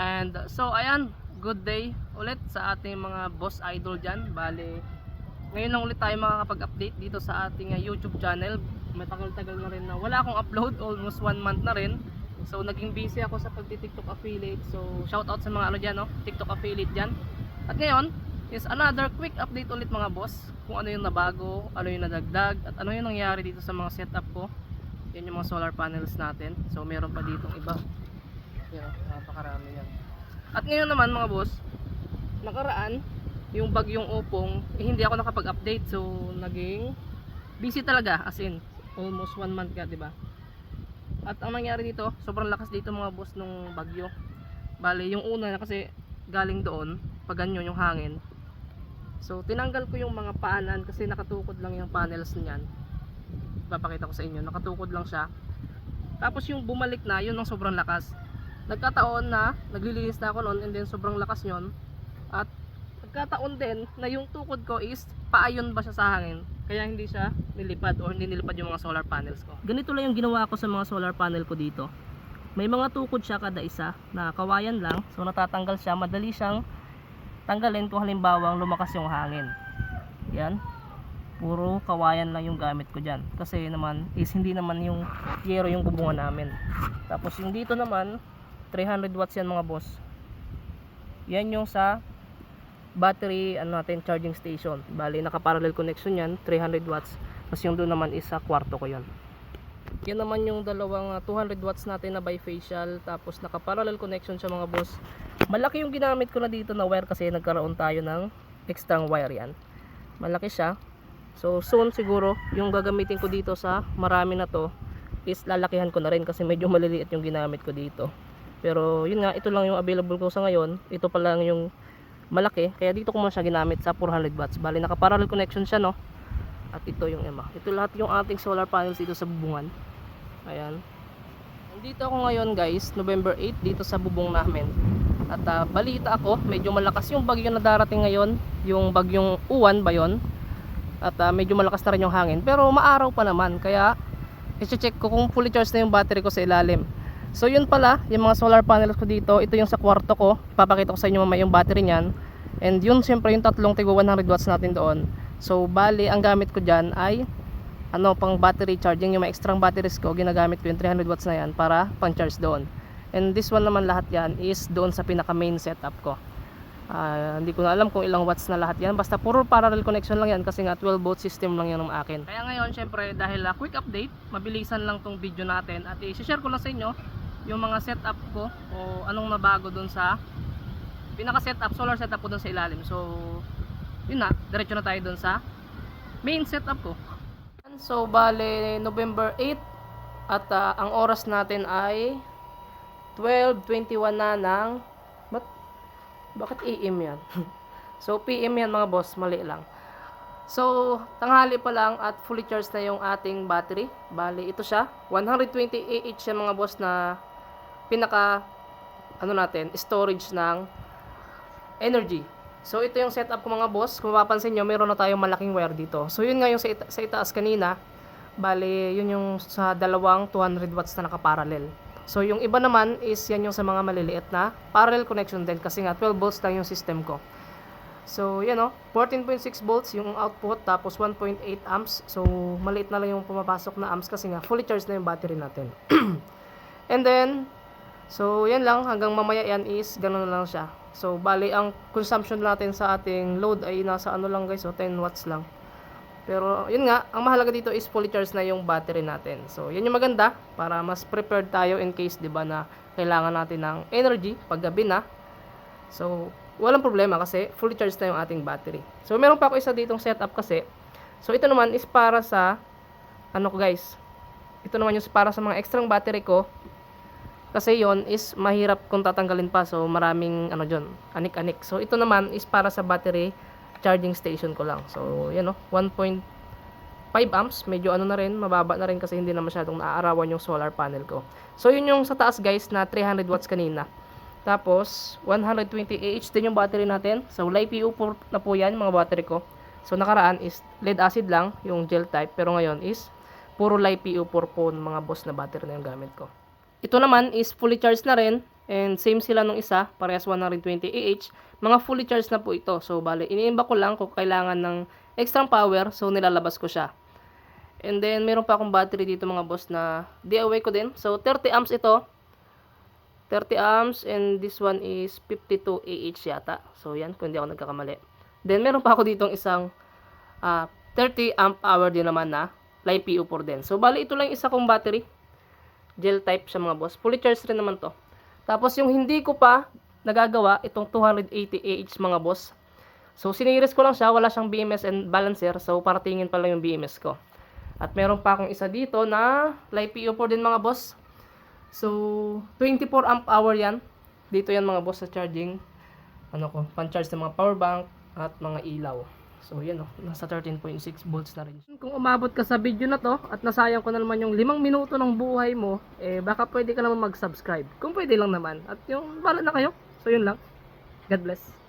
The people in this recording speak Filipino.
And so ayan, good day ulit sa ating mga boss idol dyan. Bale, ngayon lang ulit tayo makakapag-update dito sa ating uh, YouTube channel. Matagal-tagal na rin na wala akong upload, almost one month na rin. So naging busy ako sa pagti-TikTok affiliate. So shout out sa mga ano dyan, no? TikTok affiliate dyan. At ngayon is another quick update ulit mga boss. Kung ano yung nabago, ano yung nadagdag, at ano yung nangyari dito sa mga setup ko. Yan yung mga solar panels natin. So meron pa ditong iba. Yan, napakarami yan. At ngayon naman mga boss, nakaraan, yung bagyong upong, eh, hindi ako nakapag-update. So naging busy talaga as in almost one month ka, ba? At ang nangyari dito, sobrang lakas dito mga boss nung bagyo. Bale, yung una kasi galing doon, pag ganyan yung hangin. So, tinanggal ko yung mga paanan kasi nakatukod lang yung panels niyan. Papakita ko sa inyo, nakatukod lang siya. Tapos yung bumalik na, yun ang sobrang lakas. Nagkataon na, naglilinis na ako noon and then sobrang lakas yon At nagkataon din na yung tukod ko is paayon ba siya sa hangin. Kaya hindi siya nilipad or hindi nilipad yung mga solar panels ko. Ganito lang yung ginawa ko sa mga solar panel ko dito. May mga tukod siya kada isa na kawayan lang. So natatanggal siya, madali siyang tanggalin kung halimbawa lumakas yung hangin. Yan. Puro kawayan lang yung gamit ko dyan. Kasi naman is hindi naman yung yero yung bubungan namin. Tapos yung dito naman 300 watts yan mga boss. Yan yung sa battery ano natin charging station. Bali naka-parallel connection yan 300 watts. Tapos yung doon naman is sa kwarto ko yan. Yan naman yung dalawang ah, 200 watts natin na bifacial tapos naka-parallel connection siya mga boss. Malaki yung ginamit ko na dito na wire kasi nagkaroon tayo ng extra wire yan. Malaki siya. So soon siguro yung gagamitin ko dito sa marami na to is lalakihan ko na rin kasi medyo maliliit yung ginamit ko dito. Pero yun nga, ito lang yung available ko sa ngayon. Ito pa lang yung malaki. Kaya dito ko muna siya ginamit sa 400 watts. Bali, naka-parallel connection siya, no? At ito yung EMA. Ito lahat yung ating solar panels dito sa bubungan. Ayan. Nandito ako ngayon, guys, November 8, dito sa bubong namin. At ah, balita ako, medyo malakas yung bagyo na darating ngayon. Yung bagyong uwan ba yon? At ah, medyo malakas na rin yung hangin. Pero maaraw pa naman. Kaya, i-check ko kung fully charged na yung battery ko sa ilalim. So yun pala, yung mga solar panels ko dito, ito yung sa kwarto ko. Ipapakita ko sa inyo mamaya yung battery niyan. And yun siyempre yung tatlong tigo 100 watts natin doon. So bali, ang gamit ko dyan ay ano pang battery charging yung mga extra batteries ko ginagamit ko yung 300 watts na yan para pang charge doon and this one naman lahat yan is doon sa pinaka main setup ko Ah, hindi ko na alam kung ilang watts na lahat yan basta puro parallel connection lang yan kasi nga 12 volt system lang yan ng akin kaya ngayon syempre dahil ah, quick update mabilisan lang tong video natin at i-share ko lang sa inyo yung mga setup ko o anong nabago doon sa pinaka setup solar setup ko doon sa ilalim so yun na diretso na tayo doon sa main setup ko So, bale, November 8 at ah, ang oras natin ay 12.21 na ng Ba't, bakit AM yan? so, PM yan mga boss, mali lang. So, tanghali pa lang at fully charged na yung ating battery. Bale, ito siya. 120 AH yan mga boss na pinaka ano natin, storage ng energy. So ito yung setup ko mga boss. Kung mapapansin nyo, meron na tayong malaking wire dito. So yun nga yung sa, ita- sa itaas kanina. Bale, yun yung sa dalawang 200 watts na nakaparallel. So yung iba naman is yan yung sa mga maliliit na parallel connection din kasi nga 12 volts lang yung system ko. So yan o, 14.6 volts yung output tapos 1.8 amps. So maliit na lang yung pumapasok na amps kasi nga fully charged na yung battery natin. And then, so yan lang hanggang mamaya yan is ganun lang siya. So bali ang consumption natin sa ating load ay nasa ano lang guys, so 10 watts lang. Pero yun nga, ang mahalaga dito is fully charged na yung battery natin. So yan yung maganda para mas prepared tayo in case 'di ba na kailangan natin ng energy pag gabi na. So walang problema kasi fully charged na yung ating battery. So meron pa ako isa ditong setup kasi. So ito naman is para sa ano guys. Ito naman yung para sa mga extra battery ko kasi yon is mahirap kung tatanggalin pa. So, maraming ano dyan, anik-anik. So, ito naman is para sa battery charging station ko lang. So, yan o, 1.5 amps. Medyo ano na rin, mababa na rin kasi hindi na masyadong naaarawan yung solar panel ko. So, yun yung sa taas guys na 300 watts kanina. Tapos, 120 Ah din yung battery natin. So, LiPo po na po yan, mga battery ko. So, nakaraan is lead acid lang, yung gel type. Pero ngayon is puro LiPo4 po mga boss na battery na yung gamit ko. Ito naman is fully charged na rin. And same sila nung isa, parehas 120 AH. Mga fully charged na po ito. So, bale, iniimba ko lang kung kailangan ng extra power. So, nilalabas ko siya. And then, meron pa akong battery dito mga boss na DIY ko din. So, 30 amps ito. 30 amps and this one is 52 AH yata. So, yan, kung hindi ako nagkakamali. Then, meron pa ako ditong isang ah, 30 amp hour din naman na Li PO4 din. So, bali, ito lang isa kong battery. Gel type siya mga boss. Fully charged rin naman to. Tapos, yung hindi ko pa nagagawa, itong 280 AH mga boss. So, siniris ko lang siya. Wala siyang BMS and balancer. So, paratingin pa lang yung BMS ko. At meron pa akong isa dito na Li PO4 din mga boss. So, 24 amp hour yan. Dito yan mga boss sa charging. Ano ko, pan-charge ng mga power bank at mga ilaw. So, yan o. Nasa 13.6 volts na rin. Kung umabot ka sa video na to at nasayang ko na naman yung limang minuto ng buhay mo, eh baka pwede ka naman mag-subscribe. Kung pwede lang naman. At yung, bala na kayo. So, yun lang. God bless.